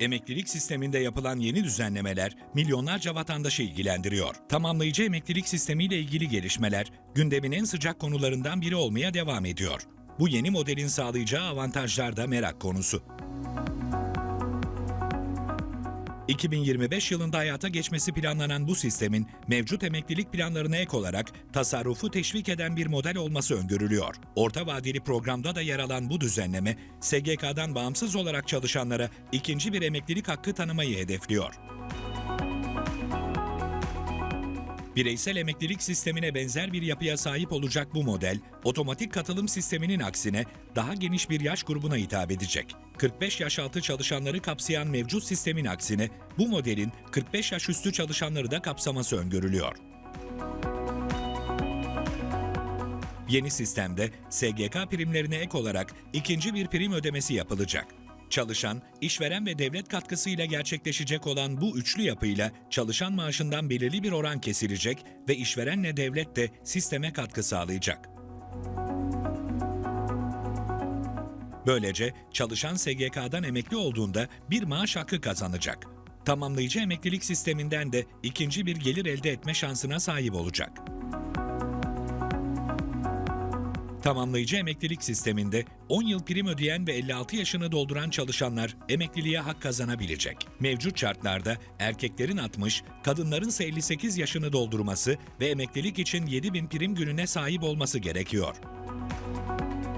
Emeklilik sisteminde yapılan yeni düzenlemeler milyonlarca vatandaşı ilgilendiriyor. Tamamlayıcı emeklilik sistemiyle ilgili gelişmeler gündemin en sıcak konularından biri olmaya devam ediyor. Bu yeni modelin sağlayacağı avantajlar da merak konusu. 2025 yılında hayata geçmesi planlanan bu sistemin mevcut emeklilik planlarına ek olarak tasarrufu teşvik eden bir model olması öngörülüyor. Orta vadeli programda da yer alan bu düzenleme, SGK'dan bağımsız olarak çalışanlara ikinci bir emeklilik hakkı tanımayı hedefliyor. Bireysel emeklilik sistemine benzer bir yapıya sahip olacak bu model, otomatik katılım sisteminin aksine daha geniş bir yaş grubuna hitap edecek. 45 yaş altı çalışanları kapsayan mevcut sistemin aksine bu modelin 45 yaş üstü çalışanları da kapsaması öngörülüyor. Yeni sistemde SGK primlerine ek olarak ikinci bir prim ödemesi yapılacak. Çalışan, işveren ve devlet katkısıyla gerçekleşecek olan bu üçlü yapıyla çalışan maaşından belirli bir oran kesilecek ve işverenle devlet de sisteme katkı sağlayacak. Böylece çalışan SGK'dan emekli olduğunda bir maaş hakkı kazanacak. Tamamlayıcı emeklilik sisteminden de ikinci bir gelir elde etme şansına sahip olacak. Tamamlayıcı emeklilik sisteminde 10 yıl prim ödeyen ve 56 yaşını dolduran çalışanlar emekliliğe hak kazanabilecek. Mevcut şartlarda erkeklerin 60, kadınların ise 58 yaşını doldurması ve emeklilik için 7000 prim gününe sahip olması gerekiyor.